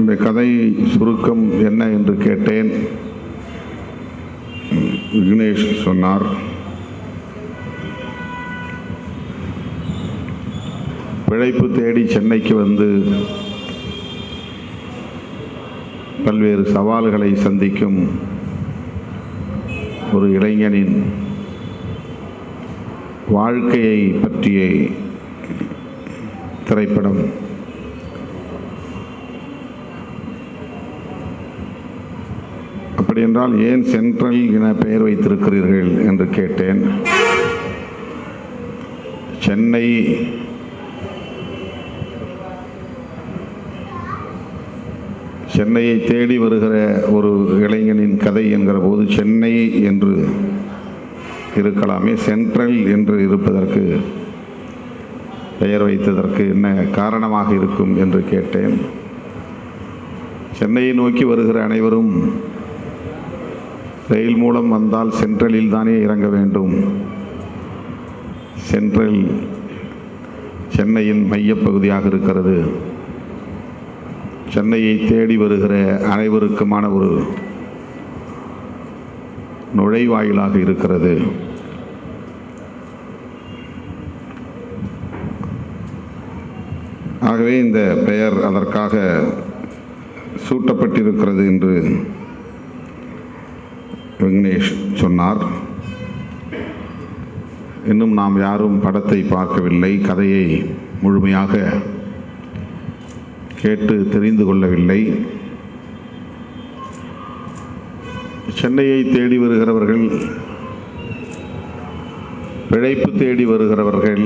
இந்த கதை சுருக்கம் என்ன என்று கேட்டேன். விக்னேஷ் சொன்னார். பிழைப்பு தேடி சென்னைக்கு வந்து பல்வேறு சவால்களை சந்திக்கும் ஒரு இளைஞனின் வாழ்க்கையை பற்றிய திரைப்படம். அப்படி என்றால் ஏன் சென்ட்ரல் என பெயர் வைத்திருக்கிறீர்கள் என்று கேட்டேன். சென்னை சென்னையை தேடி வருகிற ஒரு இளைஞனின் கதை என்கிற போது சென்னை என்று இருக்கலாமே சென்ட்ரல் என்று இருப்பதற்கு பெயர் வைத்ததற்கு என்ன காரணமாக இருக்கும் என்று கேட்டேன். சென்னையை நோக்கி வருகிற அனைவரும் ரயில் மூலம் வந்தால் சென்ட்ரலில் தானே இறங்க வேண்டும். சென்ட்ரல் சென்னையின் மையப்பகுதியாக இருக்கிறது. சென்னையை தேடி வருகிற அனைவருக்குமான ஒரு நுழைவாயிலாக இருக்கிறது. ஆகவே இந்த பெயர் அதற்காக சூட்டப்பட்டிருக்கிறது என்று விக்னேஷ் சொன்னார். இன்னும் நாம் யாரும் படத்தை பார்க்கவில்லை கதையை முழுமையாக கேட்டு தெரிந்து கொள்ளவில்லை. சென்னையை தேடி வருகிறவர்கள் பிழைப்பு தேடி வருகிறவர்கள்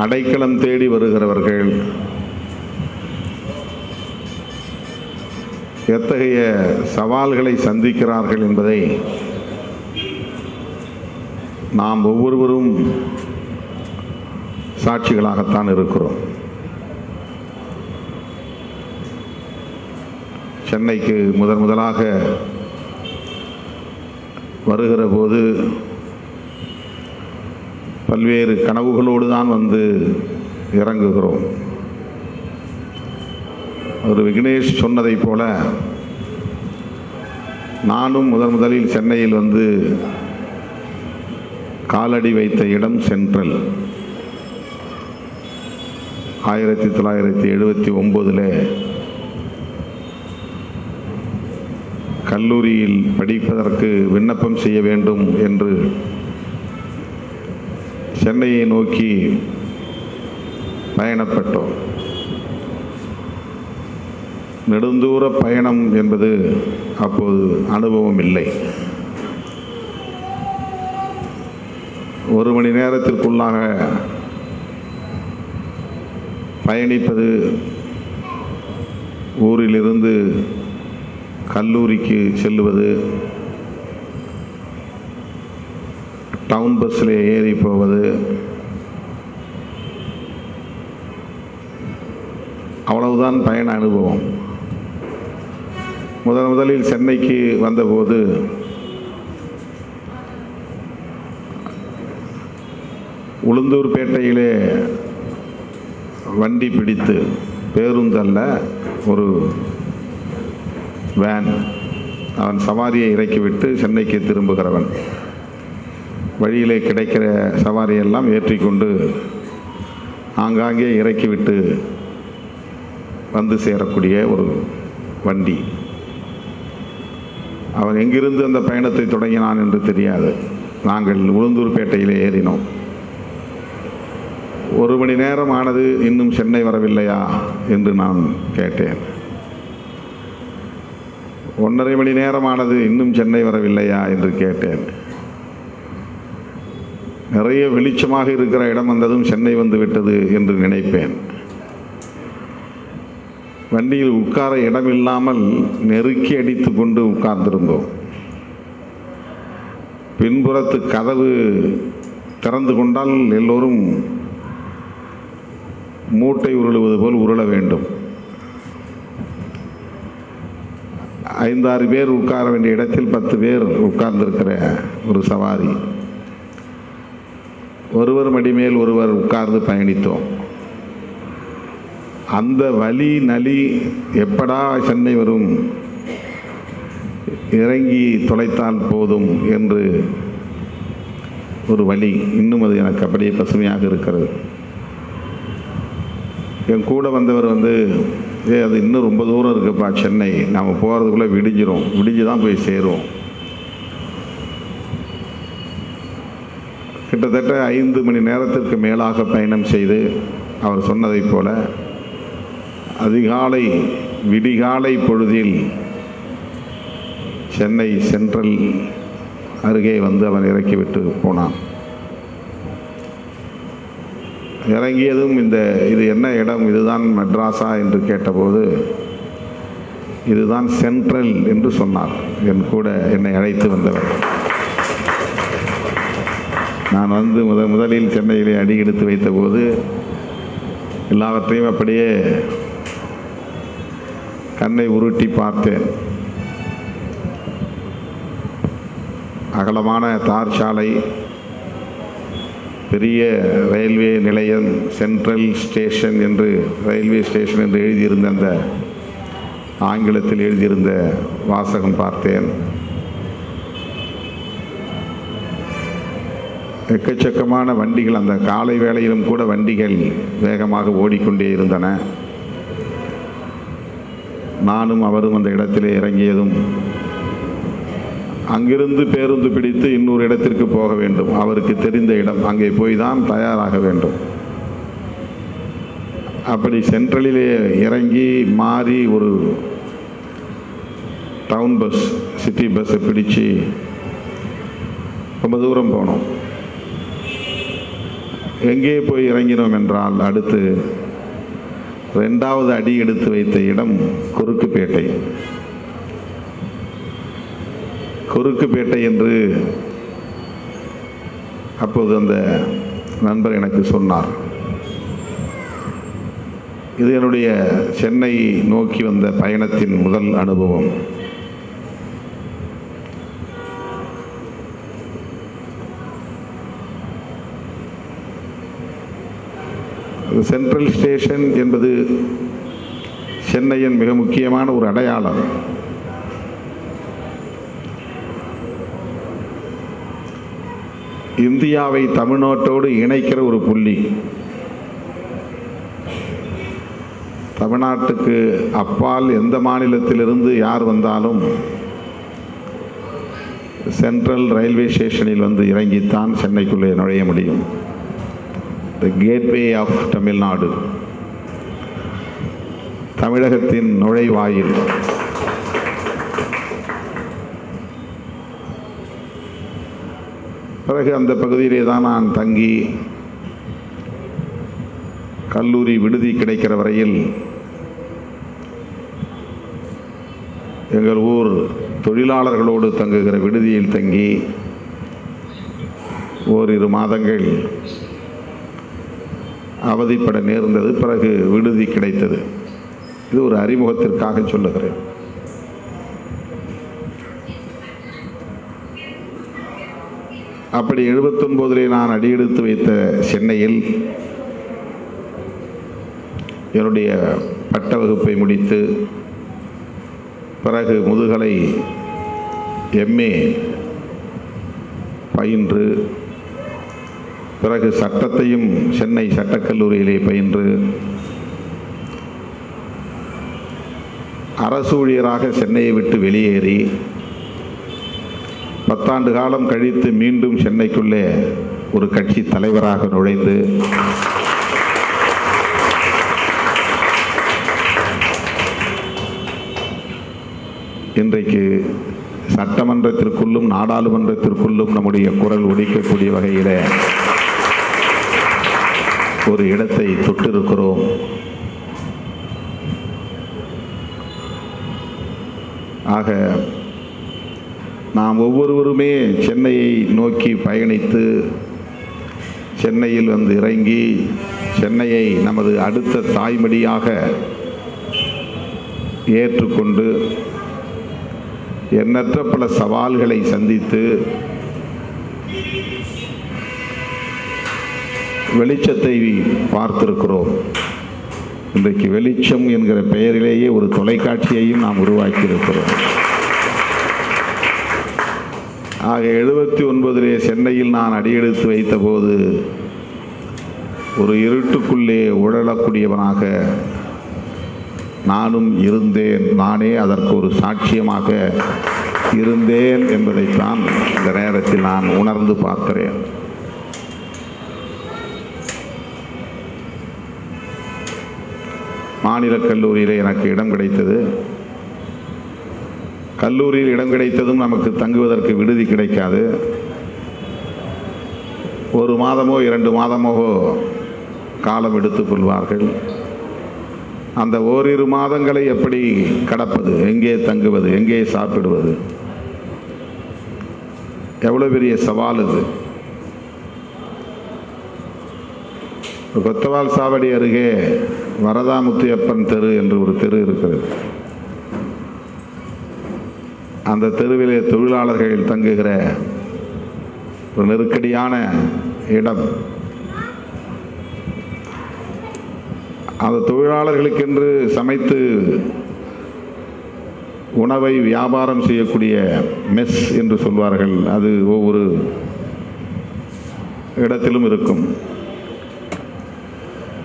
அடைக்கலம் தேடி வருகிறவர்கள் எத்தகைய சவால்களை சந்திக்கிறார்கள் என்பதை நாம் ஒவ்வொருவரும் சாட்சிகளாகத்தான் இருக்கிறோம். சென்னைக்கு முதன் முதலாக வருகிற போது பல்வேறு கனவுகளோடு தான் வந்து இறங்குகிறோம். ஒரு விக்னேஷ் சொன்னதைப் போல நானும் முதன் முதலில் சென்னையில் வந்து காலடி வைத்த இடம் சென்ட்ரல். ஆயிரத்தி தொள்ளாயிரத்தி எழுபத்தி ஒம்போதில் கல்லூரியில் படிப்பதற்கு விண்ணப்பம் செய்ய வேண்டும் என்று சென்னையை நோக்கி பயணப்பட்டோம். நெடுந்தூர பயணம் என்பது அப்போது அனுபவம் இல்லை. ஒரு மணி நேரத்திற்குள்ளாக பயணிப்பது ஊரிலிருந்து கல்லூரிக்கு செல்லுவது டவுன் பஸ்ஸில் ஏறி போவது அவ்வளவுதான் பயண அனுபவம். முதன் முதலில் சென்னைக்கு வந்தபோது உளுந்தூர்பேட்டையிலே வண்டி பிடித்து பேருந்தல்ல ஒரு வேன் அவன் சவாரியை இறக்கிவிட்டு சென்னைக்கு திரும்புகிறவன். வழியிலே கிடைக்கிற சவாரியெல்லாம் ஏற்றிக்கொண்டு ஆங்காங்கே இறக்கிவிட்டு வந்து சேரக்கூடிய ஒரு வண்டி. அவன் எங்கிருந்து அந்த பயணத்தை தொடங்கினான் என்று தெரியாது. நாங்கள் உளுந்தூர்பேட்டையிலே ஏறினோம். ஒரு மணி நேரம் ஆனது இன்னும் சென்னை வரவில்லையா என்று நான் கேட்டேன். ஒன்றரை மணி நேரம் ஆனது இன்னும் சென்னை வரவில்லையா என்று கேட்டேன். நிறைய வெளிச்சமாக இருக்கிற இடம் வந்ததும் சென்னை வந்து விட்டது என்று நினைப்பேன். வண்டியில் உட்கார இடம் இல்லாமல் நெருக்கி அடித்து கொண்டு உட்கார்ந்திருந்தோம். பின்புறத்து கதவு திறந்து கொண்டால் எல்லோரும் மூட்டை உருளுவது போல் உருள வேண்டும். ஐந்தாறு பேர் உட்கார வேண்டிய இடத்தில் பத்து பேர் உட்கார்ந்திருக்கிற ஒரு சவாரி. ஒருவர் மடிமேல் ஒருவர் உட்கார்ந்து பயணித்தோம். அந்த வலி நலி எப்படா சென்னை வரும்? இறங்கி தொலைத்தால் போதும் என்று ஒரு வழி இன்னும் அது எனக்கு அப்படியே பசுமையாக இருக்கிறது. என் கூட வந்தவர் வந்து ஏ அது இன்னும் ரொம்ப தூரம் இருக்குப்பா சென்னை. நாம் போகிறதுக்குள்ளே விடிஞ்சிரும். விடிஞ்சு தான் போய் சேருவோம். கிட்டத்தட்ட ஐந்து மணி நேரத்திற்கு மேலாக பயணம் செய்து அவர் சொன்னதைப் போல அதிகாலை விடிகாலை பொழுதில் சென்னை சென்ட்ரல் அருகே வந்து அவன் இறக்கிவிட்டு போனான். இறங்கியதும் இந்த இது என்ன இடம்? இதுதான் மெட்ராஸா என்று கேட்டபோது இதுதான் சென்ட்ரல் என்று சொன்னார். என் கூட என்னை அழைத்து வந்தவர். நான் வந்து முத முதலில் சென்னையிலே அடி எடுத்து வைத்தபோது எல்லாவற்றையும் அப்படியே கண்ணை உருட்டி பார்த்தேன் அகலமான தார் சாலை பெரிய ரயில்வே நிலையம் சென்ட்ரல் ஸ்டேஷன் என்று ரயில்வே ஸ்டேஷன் என்று எழுதியிருந்த அந்த ஆங்கிலத்தில் எழுதியிருந்த வாசகம் பார்த்தேன். எக்கச்சக்கமான வண்டிகள் அந்த காலை வேளையிலும் கூட வண்டிகள் வேகமாக ஓடிக்கொண்டே இருந்தன. நானும் அவரும் அந்த இடத்திலே இறங்கியதும் அங்கிருந்து பேருந்து பிடித்து இன்னொரு இடத்திற்கு போக வேண்டும். அவருக்கு தெரிந்த இடம். அங்கே போய் தான் தயாராக வேண்டும். அப்படி சென்ட்ரலிலே இறங்கி மாறி ஒரு டவுன் பஸ் சிட்டி பஸ்ஸை பிடிச்சு ரொம்ப தூரம் போனோம். எங்கே போய் இறங்கினோம் என்றால் அடுத்து ரெண்டாவது அடி எடுத்து வைத்த இடம் குறுக்குப்பேட்டை. குறுக்குப்பேட்டை என்று அப்போது அந்த நண்பர் எனக்கு சொன்னார். இது என்னுடைய சென்னை நோக்கி வந்த பயணத்தின் முதல் அனுபவம். சென்ட்ரல் ஸ்டேஷன் என்பது சென்னையின் மிக முக்கியமான ஒரு அடையாளம். இந்தியாவை தமிழ்நாட்டோடு இணைக்கிற ஒரு புள்ளி. தமிழ்நாட்டுக்கு அப்பால் எந்த மாநிலத்திலிருந்து யார் வந்தாலும் சென்ட்ரல் ரயில்வே ஸ்டேஷனில் வந்து இறங்கித்தான் சென்னைக்குள்ளே நுழைய முடியும். த கேட்வே ஆஃப் தமிழ்நாடு தமிழகத்தின் நுழைவாயில். பிறகு அந்த பகுதியிலே தான் நான் தங்கி கல்லூரி விடுதி கிடைக்கிற வரையில் எங்கள் ஊர் தொழிலாளர்களோடு தங்குகிற விடுதியில் தங்கி ஓரிரு மாதங்கள் அவதிப்பட நேர்ந்தது பிறகு விடுதி கிடைத்தது. இது ஒரு அறிமுகத்திற்காக சொல்லுகிறேன். அப்படி எழுபத்தொன்பதிலே நான் அடியெடுத்து வைத்த சென்னையில் என்னுடைய பட்ட வகுப்பை முடித்து பிறகு முதுகலை எம்ஏ பயின்று பிறகு சட்டத்தையும் சென்னை சட்டக்கல்லூரியிலே பயின்று அரசு ஊழியராக சென்னையை விட்டு வெளியேறி பத்தாண்டு காலம் கழித்து மீண்டும் சென்னைக்குள்ளே ஒரு கட்சி தலைவராக நுழைந்து இன்றைக்கு சட்டமன்றத்திற்குள்ளும் நாடாளுமன்றத்திற்குள்ளும் நம்முடைய குரல் ஒலிக்கக்கூடிய வகையில் ஒரு இடத்தை தொட்டிருக்கிறோம். ஆக நாம் ஒவ்வொருவருமே சென்னையை நோக்கி பயணித்து சென்னையில் வந்து இறங்கி சென்னையை நமது அடுத்த தாய்மடியாக ஏற்றுக்கொண்டு எண்ணற்ற பல சவால்களை சந்தித்து வெளிச்சத்தை பார்த்திருக்கிறோம். இன்றைக்கு வெளிச்சம் என்கிற பெயரிலேயே ஒரு தொலைக்காட்சியையும் நாம் உருவாக்கியிருக்கிறோம். ஆக எழுபத்தி ஒன்பதிலே சென்னையில் நான் அடியெடுத்து வைத்தபோது ஒரு இருட்டுக்குள்ளே உழலக்கூடியவனாக நானும் இருந்தேன். நானே அதற்கு ஒரு சாட்சியமாக இருந்தேன் என்பதைத்தான் இந்த நேரத்தில் நான் உணர்ந்து பார்க்கிறேன். மாநில கல்லூரியில் எனக்கு இடம் கிடைத்தது. கல்லூரியில் இடம் கிடைத்ததும் நமக்கு தங்குவதற்கு விடுதி கிடைக்காது. ஒரு மாதமோ இரண்டு மாதமோ காலம் எடுத்துக்கொள்வார்கள் அந்த ஓரிரு மாதங்களை எப்படி கடப்பது? எங்கே தங்குவது? எங்கே சாப்பிடுவது? எவ்வளோ பெரிய சவால் இது? கொத்தவால் சாவடி அருகே வரதாமுத்தியப்பன் தெரு என்று ஒரு தெரு இருக்கிறது. அந்த தெருவிலே தொழிலாளர்கள் தங்குகிற ஒரு நெருக்கடியான இடம். அந்த தொழிலாளர்களுக்கென்று சமைத்து உணவை வியாபாரம் செய்யக்கூடிய மெஸ் என்று சொல்வார்கள். அது ஒவ்வொரு இடத்திலும் இருக்கும்.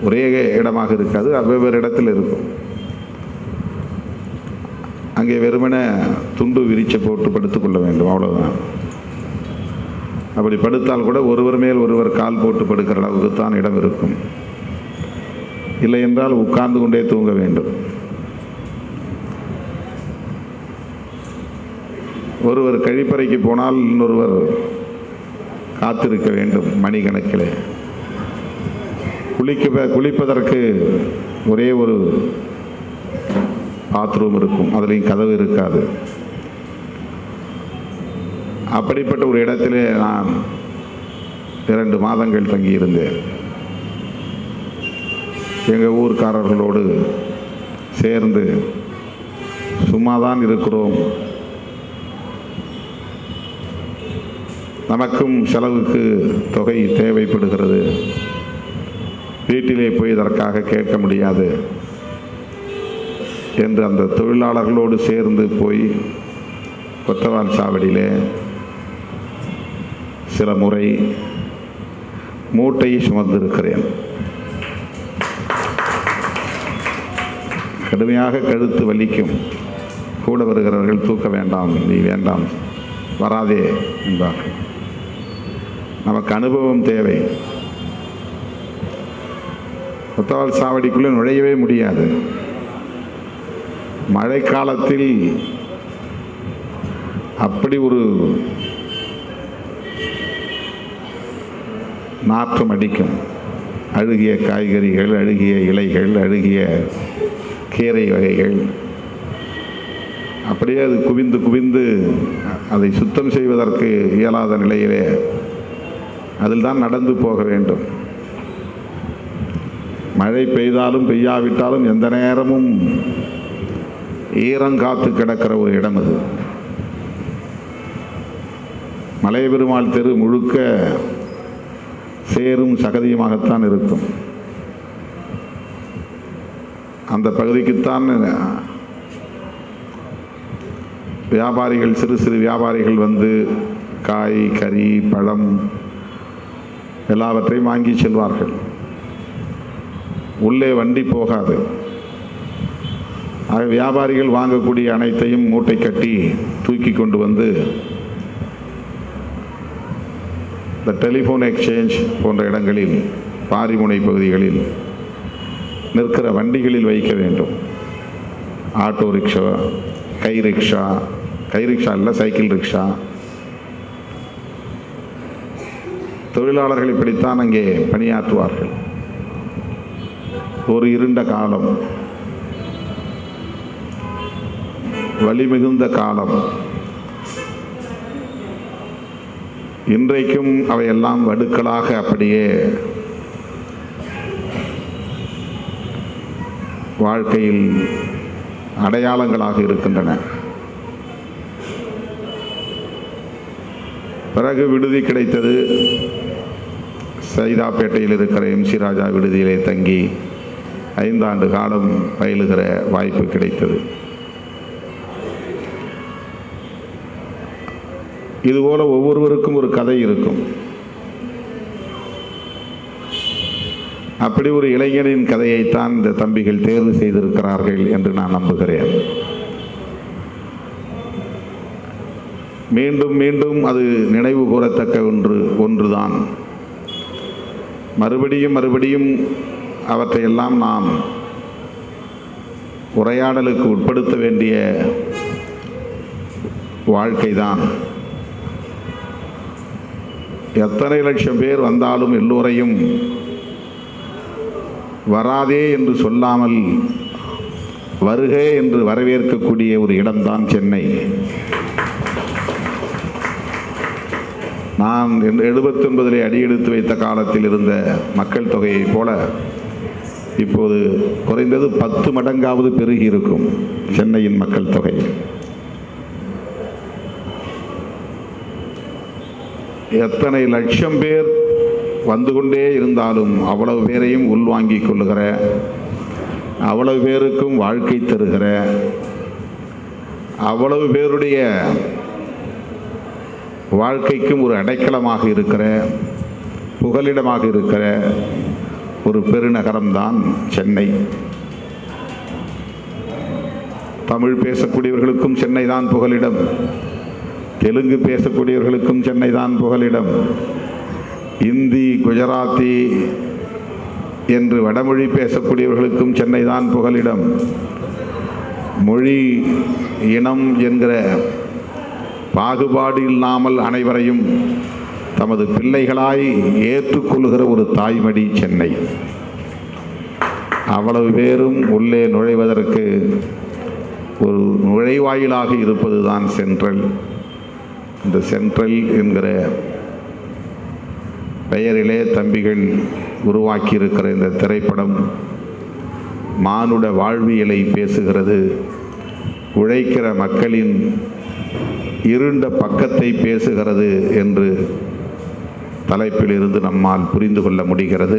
ஒரே இடமாக இருக்காது அது வெவ்வேறு இடத்தில் இருக்கும். அங்கே வெறுமனே துண்டு விரிச்சை போட்டு படுத்துக்கொள்ள வேண்டும் அவ்வளோதான் அப்படி படுத்தால் கூட ஒருவர் மேல் ஒருவர் கால் போட்டு படுக்கிற அளவுக்கு தான் இடம் இருக்கும். இல்லை என்றால் உட்கார்ந்து கொண்டே தூங்க வேண்டும். ஒருவர் கழிப்பறைக்கு போனால் இன்னொருவர் காத்திருக்க வேண்டும் மணிக்கணக்கிலே குளிக்க குளிப்பதற்கு ஒரே ஒரு பாத்ரூம் இருக்கும். அதுலேயும் கதவு இருக்காது. அப்படிப்பட்ட ஒரு இடத்திலே நான் இரண்டு மாதங்கள் தங்கியிருந்தேன். எங்கள் ஊர்க்காரர்களோடு சேர்ந்து சும்மா தான் இருக்கிறோம். நமக்கும் செலவுக்கு தொகை தேவைப்படுகிறது. வீட்டிலே போய் இதற்காக கேட்க முடியாது. என்று அந்த தொழிலாளர்களோடு சேர்ந்து போய் கொத்தவான் சாவடியிலே சில முறை மூட்டையை சுமந்திருக்கிறேன். கடுமையாக கழுத்து வலிக்கும். கூட வருகிறவர்கள் தூக்க வேண்டாம் நீ வேண்டாம் வராதே என்பார்கள். நமக்கு அனுபவம் தேவை. கொத்தவால் சாவடிக்குள்ளே நுழையவே முடியாது. மழைக்காலத்தில் அப்படி ஒரு நாற்றம் அடிக்கும். அழுகிய காய்கறிகள் அழுகிய இலைகள் அழுகிய கீரை வகைகள். அப்படியே அது குவிந்து குவிந்து அதை சுத்தம் செய்வதற்கு இயலாத நிலையிலே அதில் தான் நடந்து போக வேண்டும். மழை பெய்தாலும் பெய்யாவிட்டாலும் எந்த நேரமும் ஈரங்காத்து கிடக்கிற ஒரு இடம் அது. மலை பெருமாள் தெரு முழுக்க சேரும் சகதியுமாகத்தான் இருக்கும். அந்த பகுதிக்குத்தான் வியாபாரிகள் சிறு சிறு வியாபாரிகள் வந்து காய் கறி பழம் எல்லாவற்றையும் வாங்கி செல்வார்கள். உள்ளே வண்டி போகாது. ஆக வியாபாரிகள் வாங்கக்கூடிய அனைத்தையும் மூட்டை கட்டி தூக்கி கொண்டு வந்து இந்த டெலிஃபோன் எக்ஸ்சேஞ்ச் போன்ற இடங்களில் பாரிமுனை பகுதிகளில் நிற்கிற வண்டிகளில் வைக்க வேண்டும். ஆட்டோ ரிக்ஷா கை ரிக்ஷா கை ரிக்ஷா இல்லை சைக்கிள் ரிக்ஷா. தொழிலாளர்கள் இப்படித்தான் அங்கே பணியாற்றுவார்கள். ஒரு இருண்ட காலம். வலிமிகுந்த காலம். இன்றைக்கும் அவையெல்லாம் வடுக்களாக அப்படியே வாழ்க்கையில் அடையாளங்களாக இருக்கின்றன. பிறகு விடுதி கிடைத்தது. சைதாப்பேட்டையில் இருக்கிற எம்சி ராஜா விடுதியிலே தங்கி ஐந்தாண்டு காலம் பயிலுகிற வாய்ப்பு கிடைத்தது. இதுபோல ஒவ்வொருவருக்கும் ஒரு கதை இருக்கும். அப்படி ஒரு இளைஞனின் கதையைத்தான் இந்த தம்பிகள் தேர்வு செய்திருக்கிறார்கள் என்று நான் நம்புகிறேன். மீண்டும் மீண்டும் அது நினைவு கூறத்தக்க ஒன்று ஒன்றுதான். மறுபடியும் மறுபடியும் அவற்றையெல்லாம் நாம் உரையாடலுக்கு உட்படுத்த வேண்டிய வாழ்க்கைதான். எத்தனை லட்சம் பேர் வந்தாலும் எல்லோரையும் வராதே என்று சொல்லாமல் வருக என்று வரவேற்கக்கூடிய ஒரு இடம்தான் சென்னை. நான் எழுபத்தொன்பதிலே அடியெடுத்து வைத்த காலத்தில் இருந்த மக்கள் தொகையைப் போல இப்போது குறைந்தது பத்து மடங்காவது பெருகி இருக்கும் சென்னையின் மக்கள் தொகை. எத்தனை லட்சம் பேர் வந்து கொண்டே இருந்தாலும் அவ்வளவு பேரையும் உள்வாங்கிக் கொள்ளுகிற அவ்வளவு பேருக்கும் வாழ்க்கை தருகிற அவ்வளவு பேருடைய வாழ்க்கைக்கும் ஒரு அடைக்கலமாக இருக்கிற புகலிடமாக இருக்கிற ஒரு பெருநகரம்தான் சென்னை. தமிழ் பேசக்கூடியவர்களுக்கும் சென்னை தான் புகலிடம். தெலுங்கு பேசக்கூடியவர்களுக்கும் சென்னை தான் புகலிடம். இந்தி குஜராத்தி என்று வடமொழி பேசக்கூடியவர்களுக்கும் சென்னை தான் புகலிடம். மொழி இனம் என்கிற பாகுபாடு இல்லாமல் அனைவரையும் தமது பிள்ளைகளாய் ஏற்றுக்கொள்கிற ஒரு தாய்மடி சென்னை. அவ்வளவு பேரும் உள்ளே நுழைவதற்கு ஒரு நுழைவாயிலாக இருப்பது தான் சென்ட்ரல். இந்த சென்ட்ரல் என்கிற பெயரிலே தம்பிகள் உருவாக்கியிருக்கிற இந்த திரைப்படம் மானுட வாழ்வியலை பேசுகிறது. உழைக்கிற மக்களின் இருண்ட பக்கத்தை பேசுகிறது என்று தலைப்பில் இருந்து நம்மால் புரிந்து கொள்ள முடிகிறது.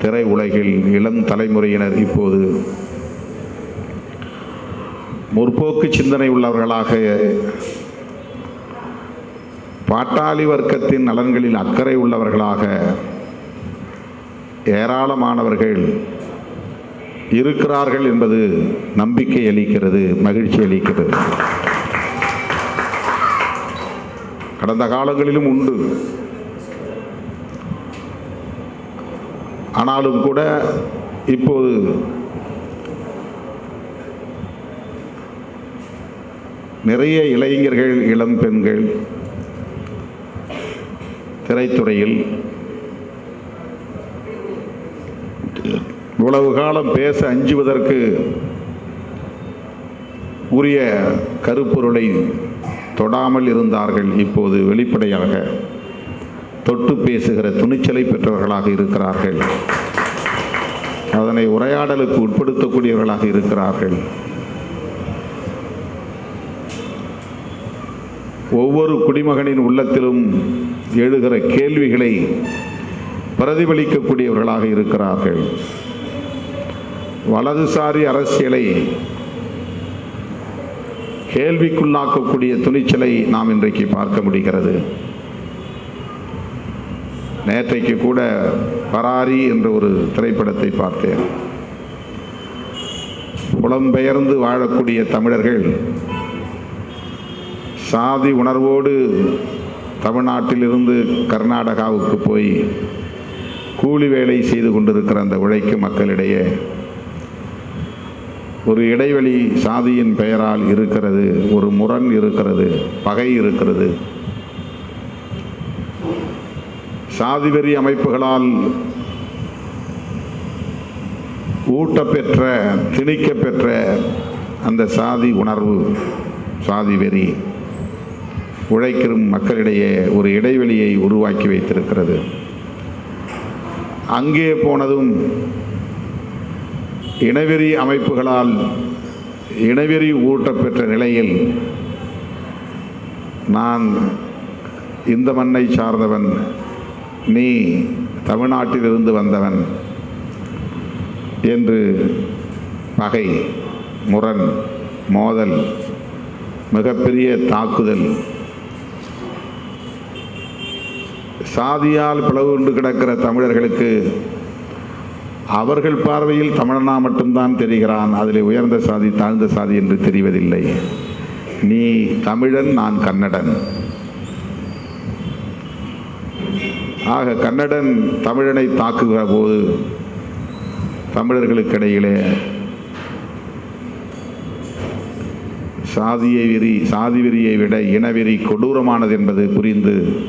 திரை உலகில் இளம் தலைமுறையினர் இப்போது முற்போக்கு சிந்தனை உள்ளவர்களாக பாட்டாளி வர்க்கத்தின் நலன்களில் அக்கறை உள்ளவர்களாக ஏராளமானவர்கள் இருக்கிறார்கள் என்பது நம்பிக்கை அளிக்கிறது மகிழ்ச்சி அளிக்கிறது. கடந்த காலங்களிலும் உண்டு. ஆனாலும் கூட இப்போது நிறைய இளைஞர்கள் இளம் பெண்கள் திரைத்துறையில் இவ்வளவு காலம் பேச அஞ்சுவதற்கு உரிய கருப்பொருளை தொடாமல் இருந்தார்கள் இப்போது வெளிப்படையாக. தொட்டு பேசுகிற துணிச்சலை பெற்றவர்களாக இருக்கிறார்கள். அதனை உரையாடலுக்கு உட்படுத்தக்கூடியவர்களாக இருக்கிறார்கள். ஒவ்வொரு குடிமகனின் உள்ளத்திலும் எழுகிற கேள்விகளை பிரதிபலிக்கக்கூடியவர்களாக இருக்கிறார்கள். வலதுசாரி அரசியலை கேள்விக்குள்ளாக்கக்கூடிய துணிச்சலை நாம் இன்றைக்கு பார்க்க முடிகிறது. நேற்றைக்கு கூட பராரி என்ற ஒரு திரைப்படத்தை பார்த்தேன். புலம்பெயர்ந்து வாழக்கூடிய தமிழர்கள் சாதி உணர்வோடு தமிழ்நாட்டிலிருந்து கர்நாடகாவுக்கு போய் கூலி வேலை செய்து கொண்டிருக்கிற அந்த உழைக்கும் மக்களிடையே ஒரு இடைவெளி சாதியின் பெயரால் இருக்கிறது ஒரு முரண் இருக்கிறது பகை இருக்கிறது. சாதிவெறி அமைப்புகளால் ஊட்டப்பெற்ற திணிக்கப்பெற்ற அந்த சாதி உணர்வு சாதி வெறி உழைக்கும் மக்களிடையே ஒரு இடைவெளியை உருவாக்கி வைத்திருக்கிறது. அங்கே போனதும் இனவெறி அமைப்புகளால் இனவெறி ஊட்டப்பெற்ற நிலையில் நான் இந்த மண்ணை சார்ந்தவன். நீ தமிழ்நாட்டிலிருந்து வந்தவன் என்று பகை முரண் மோதல் மிகப்பெரிய தாக்குதல். சாதியால் பிளவுண்டு கிடக்கிற தமிழர்களுக்கு அவர்கள் பார்வையில் தமிழனா மட்டும்தான் தெரிகிறான். அதில் உயர்ந்த சாதி தாழ்ந்த சாதி என்று தெரிவதில்லை. நீ தமிழன் நான் கன்னடன். ஆக கன்னடன் தமிழனை தாக்குகிற போது தமிழர்களுக்கிடையிலே சாதியை வெறி சாதி வெறியை விட இனவெறி கொடூரமானது என்பது புரிந்து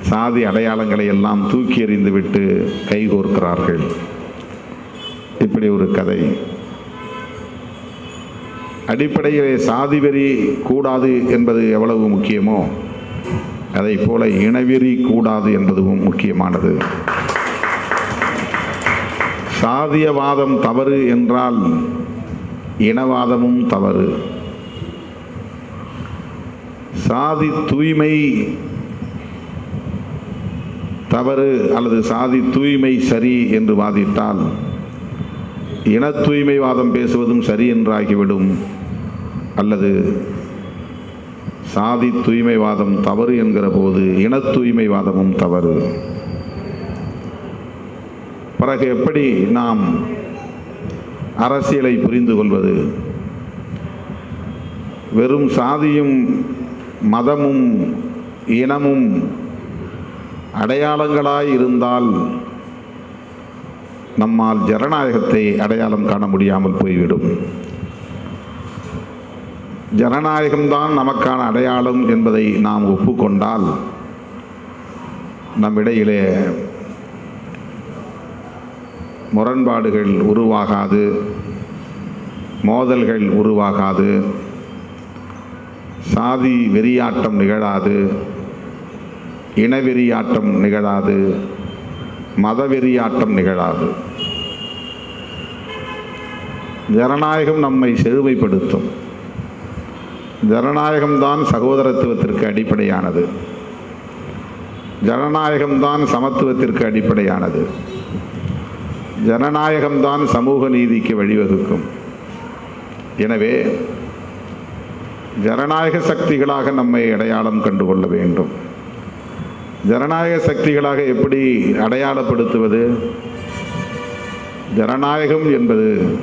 சாதி அடையாளங்களை எல்லாம் தூக்கி எறிந்துவிட்டு கைகோர்க்கிறார்கள். இப்படி ஒரு கதை. அடிப்படையிலே சாதி வெறி கூடாது என்பது எவ்வளவு முக்கியமோ அதை போல இனவெறி கூடாது என்பதும் முக்கியமானது. சாதியவாதம் தவறு என்றால் இனவாதமும் தவறு. சாதி தூய்மை தவறு அல்லது சாதி தூய்மை சரி என்று வாதிட்டால் இன தூய்மைவாதம் பேசுவதும் சரி என்றாகிவிடும். அல்லது சாதி தூய்மைவாதம் தவறு என்கிற போது இன தூய்மைவாதமும் தவறு. பிறகு எப்படி நாம் அரசியலை புரிந்து கொள்வது? வெறும் சாதியும் மதமும் இனமும் அடையாளங்களாய் இருந்தால் நம்மால் ஜனநாயகத்தை அடையாளம் காண முடியாமல் போய்விடும். ஜனநாயகம்தான் நமக்கான அடையாளம் என்பதை நாம் ஒப்புக்கொண்டால் நம்மிடையிலே முரண்பாடுகள் உருவாகாது மோதல்கள் உருவாகாது சாதி வெறியாட்டம் நிகழாது இனவெறியாட்டம் நிகழாது மதவெறியாட்டம் நிகழாது. ஜனநாயகம் நம்மை செழுமைப்படுத்தும். ஜனநாயகம்தான் சகோதரத்துவத்திற்கு அடிப்படையானது. ஜனநாயகம்தான் சமத்துவத்திற்கு அடிப்படையானது. ஜனநாயகம்தான் சமூக நீதிக்கு வழிவகுக்கும். எனவே ஜனநாயக சக்திகளாக நம்மை அடையாளம் கண்டு கொள்ள வேண்டும். ஜனநாயக சக்திகளாக எப்படி அடையாளப்படுத்துவது? ஜனநாயகம் என்பது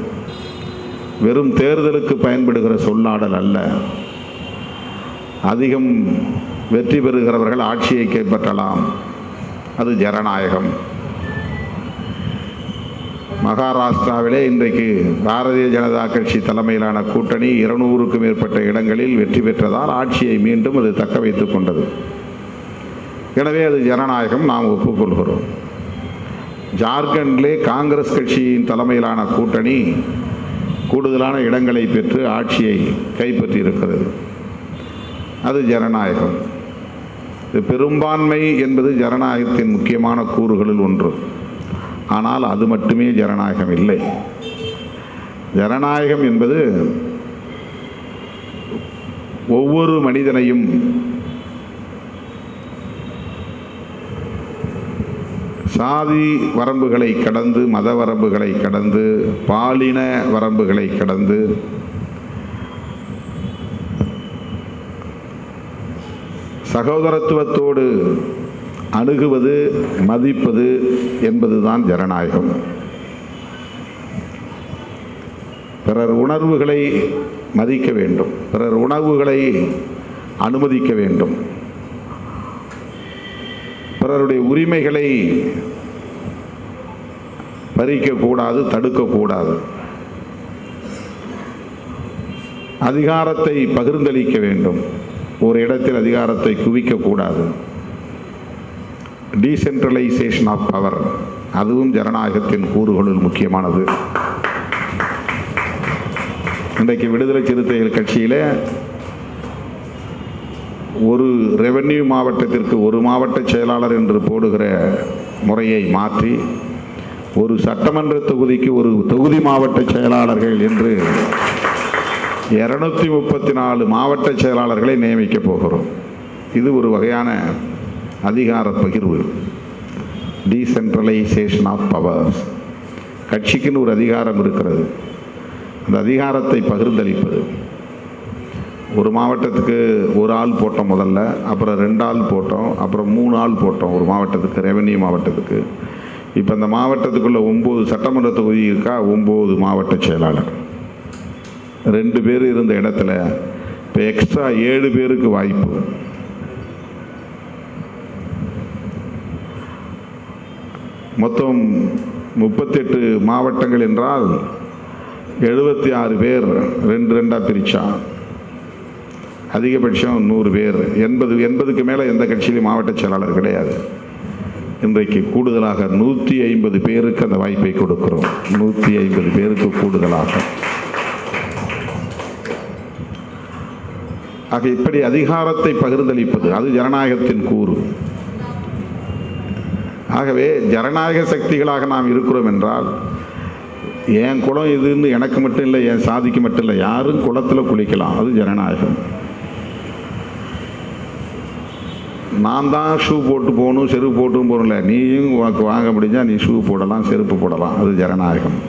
வெறும் தேர்தலுக்கு பயன்படுகிற சொல்லாடல் அல்ல. அதிகம் வெற்றி பெறுகிறவர்கள் ஆட்சியை கைப்பற்றலாம் அது ஜனநாயகம். மகாராஷ்டிராவிலே இன்றைக்கு பாரதிய ஜனதா கட்சி தலைமையிலான கூட்டணி இருநூறுக்கும் மேற்பட்ட இடங்களில் வெற்றி பெற்றதால் ஆட்சியை மீண்டும் அது தக்க வைத்துக் கொண்டது. எனவே அது ஜனநாயகம் நாம் ஒப்புக்கொள்கிறோம். ஜார்க்கண்டிலே காங்கிரஸ் கட்சியின் தலைமையிலான கூட்டணி கூடுதலான இடங்களை பெற்று ஆட்சியை கைப்பற்றியிருக்கிறது. அது ஜனநாயகம். இது பெரும்பான்மை என்பது ஜனநாயகத்தின் முக்கியமான கூறுகளில் ஒன்று. ஆனால் அது மட்டுமே ஜனநாயகம் இல்லை. ஜனநாயகம் என்பது ஒவ்வொரு மனிதனையும் சாதி வரம்புகளை கடந்து மத வரம்புகளை கடந்து பாலின வரம்புகளை கடந்து சகோதரத்துவத்தோடு அணுகுவது மதிப்பது என்பதுதான் ஜனநாயகம். பிறர் உணர்வுகளை மதிக்க வேண்டும். பிறர் உணர்வுகளை அனுமதிக்க வேண்டும். பிறருடைய உரிமைகளை பறிக்கக்கூடாது தடுக்கக்கூடாது. அதிகாரத்தை பகிர்ந்தளிக்க வேண்டும். ஒரு இடத்தில் அதிகாரத்தை குவிக்கக்கூடாது டீசென்ட்ரலைசேஷன் ஆஃப் பவர் அதுவும் ஜனநாயகத்தின் கூறுகளுள் முக்கியமானது. இன்றைக்கு விடுதலை சிறுத்தைகள் கட்சியில் ஒரு ரெவென்யூ மாவட்டத்திற்கு ஒரு மாவட்ட செயலாளர் என்று போடுகிற முறையை மாற்றி ஒரு சட்டமன்ற தொகுதிக்கு ஒரு தொகுதி மாவட்ட செயலாளர்கள் என்று இரநூத்தி முப்பத்தி நாலு மாவட்ட செயலாளர்களை நியமிக்க போகிறோம். இது ஒரு வகையான அதிகார பகிர்வு. டீசென்ட்ரலைசேஷன் ஆஃப் பவர்ஸ் கட்சிக்குன்னு ஒரு அதிகாரம் இருக்கிறது. அந்த அதிகாரத்தை பகிர்ந்தளிப்பது. ஒரு மாவட்டத்துக்கு ஒரு ஆள் போட்டோம் முதல்ல அப்புறம் ரெண்டு ஆள் போட்டோம் அப்புறம் மூணு ஆள் போட்டோம் ஒரு மாவட்டத்துக்கு ரெவென்யூ மாவட்டத்துக்கு. இப்போ இந்த மாவட்டத்துக்குள்ளே ஒம்பது சட்டமன்ற தொகுதி இருக்கா? ஒம்பது மாவட்ட செயலாளர். ரெண்டு பேர் இருந்த இடத்துல இப்போ எக்ஸ்ட்ரா ஏழு பேருக்கு வாய்ப்பு. மொத்தம் முப்பத்தெட்டு மாவட்டங்கள் என்றால் எழுபத்தி ஆறு பேர் ரெண்டு ரெண்டாக பிரித்தா அதிகபட்சம் நூறு பேர். எண்பது எண்பதுக்கு மேலே எந்த கட்சியிலும் மாவட்ட செயலாளர் கிடையாது. இன்றைக்கு கூடுதலாக நூற்றி ஐம்பது பேருக்கு அந்த வாய்ப்பை கொடுக்கிறோம். நூற்றி ஐம்பது பேருக்கு கூடுதலாக. ஆக இப்படி அதிகாரத்தை பகிர்ந்தளிப்பது அது ஜனநாயகத்தின் கூறு. ஆகவே ஜனநாயக சக்திகளாக நாம் இருக்கிறோம் என்றால் என் குளம் இதுன்னு எனக்கு மட்டும் இல்லை என் சாதிக்கு மட்டும் இல்லை யாரும் குளத்தில் குளிக்கலாம் அது ஜனநாயகம். நான் தான் ஷூ போட்டு போகணும் செருப்பு போட்டும் போகணும்ல நீயும் வாங்க முடிஞ்சால் நீ ஷூ போடலாம் செருப்பு போடலாம் அது ஜனநாயகம்.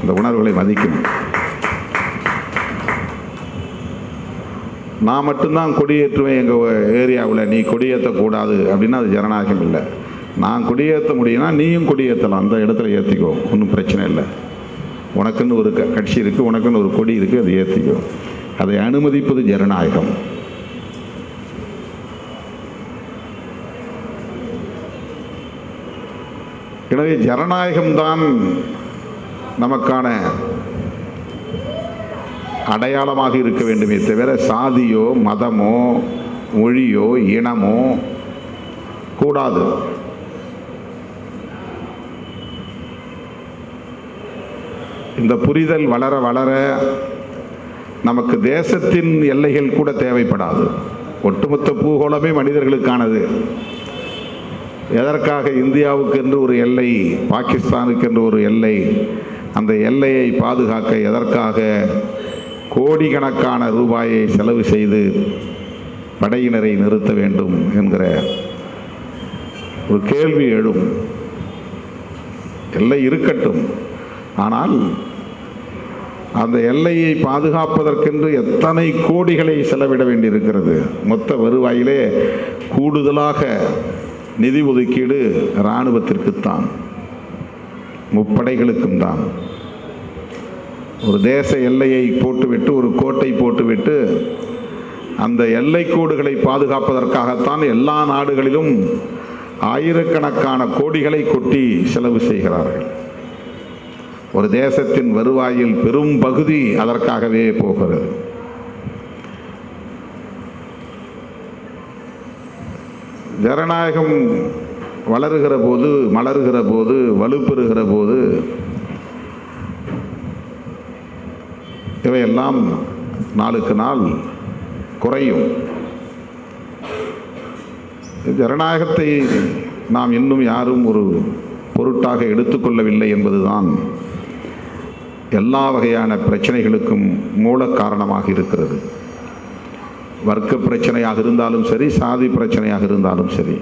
அந்த உணர்வுகளை மதிக்கணும் நான் மட்டும்தான் கொடியேற்றுவேன் எங்கள் ஏரியாவில். நீ கொடியேற்றக்கூடாது அப்படின்னா அது ஜனநாயகம் இல்லை. நான் கொடியேற்ற முடியும்னா நீயும் கொடியேற்றலாம். அந்த இடத்துல ஏற்றிக்கோ ஒன்றும் பிரச்சனை இல்லை. உனக்குன்னு ஒரு க- கட்சி இருக்குது உனக்குன்னு ஒரு கொடி இருக்குது அது ஏற்றிக்கோ அதை அனுமதிப்பது ஜனநாயகம். எனவே ஜனநாயகம்தான் நமக்கான அடையாளமாக இருக்க வேண்டுமே தவிர சாதியோ மதமோ மொழியோ இனமோ கூடாது. இந்த புரிதல் வளர வளர நமக்கு தேசத்தின் எல்லைகள் கூட தேவைப்படாது. ஒட்டுமொத்த பூகோளமே மனிதர்களுக்கானது. எதற்காக இந்தியாவுக்கு என்று ஒரு எல்லை பாகிஸ்தானுக்கு என்று ஒரு எல்லை அந்த எல்லையை பாதுகாக்க எதற்காக கோடிக்கணக்கான ரூபாயை செலவு செய்து படையினரை நிறுத்த வேண்டும் என்கிற ஒரு கேள்வி எழும். எல்லை இருக்கட்டும். ஆனால் அந்த எல்லையை பாதுகாப்பதற்கென்று எத்தனை கோடிகளை செலவிட வேண்டியிருக்கிறது? மொத்த வருவாயிலே கூடுதலாக நிதி ஒதுக்கீடு இராணுவத்திற்குத்தான் முப்படைகளுக்கும் தான் ஒரு தேச எல்லையை போட்டுவிட்டு ஒரு கோட்டை போட்டுவிட்டு அந்த எல்லை கோடுகளை பாதுகாப்பதற்காகத்தான் எல்லா நாடுகளிலும் ஆயிரக்கணக்கான கோடிகளை கொட்டி செலவு செய்கிறார்கள். ஒரு தேசத்தின் வருவாயில் பெரும் பகுதி அதற்காகவே போகிறது. ஜனநாயகம் வளருகிற போது மலருகிற போது வலுப்பெறுகிற போது இவையெல்லாம் நாளுக்கு நாள் குறையும். ஜனநாயகத்தை நாம் இன்னும் யாரும் ஒரு பொருட்டாக எடுத்துக்கொள்ளவில்லை என்பதுதான் எல்லா வகையான பிரச்சனைகளுக்கும் மூல காரணமாக இருக்கிறது. வர்க்க பிரச்சனையாக இருந்தாலும் சரி சாதி பிரச்சனையாக இருந்தாலும் சரி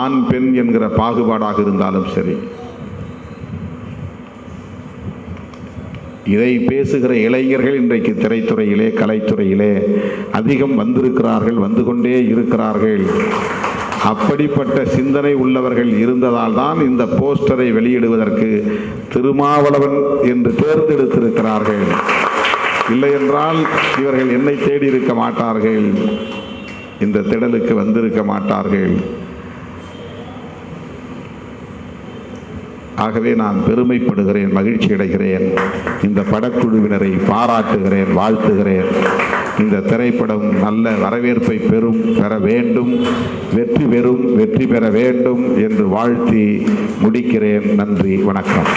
ஆண் பெண் என்கிற பாகுபாடாக இருந்தாலும் சரி இதை பேசுகிற இளைஞர்கள் இன்றைக்கு திரைத்துறையிலே கலைத்துறையிலே அதிகம் வந்திருக்கிறார்கள் வந்து கொண்டே இருக்கிறார்கள். அப்படிப்பட்ட சிந்தனை உள்ளவர்கள் இருந்ததால் தான் இந்த போஸ்டரை வெளியிடுவதற்கு திருமாவளவன் என்று தேர்ந்தெடுத்திருக்கிறார்கள். இல்லை என்றால் இவர்கள் என்னை தேடி இருக்க மாட்டார்கள். இந்த திடலுக்கு வந்திருக்க மாட்டார்கள். ஆகவே நான் பெருமைப்படுகிறேன் மகிழ்ச்சி அடைகிறேன் இந்த படக்குழுவினரை பாராட்டுகிறேன் வாழ்த்துகிறேன். இந்த திரைப்படம் நல்ல வரவேற்பை பெறும் பெற வேண்டும் வெற்றி பெறும் வெற்றி பெற வேண்டும் என்று வாழ்த்தி முடிக்கிறேன். நன்றி வணக்கம்.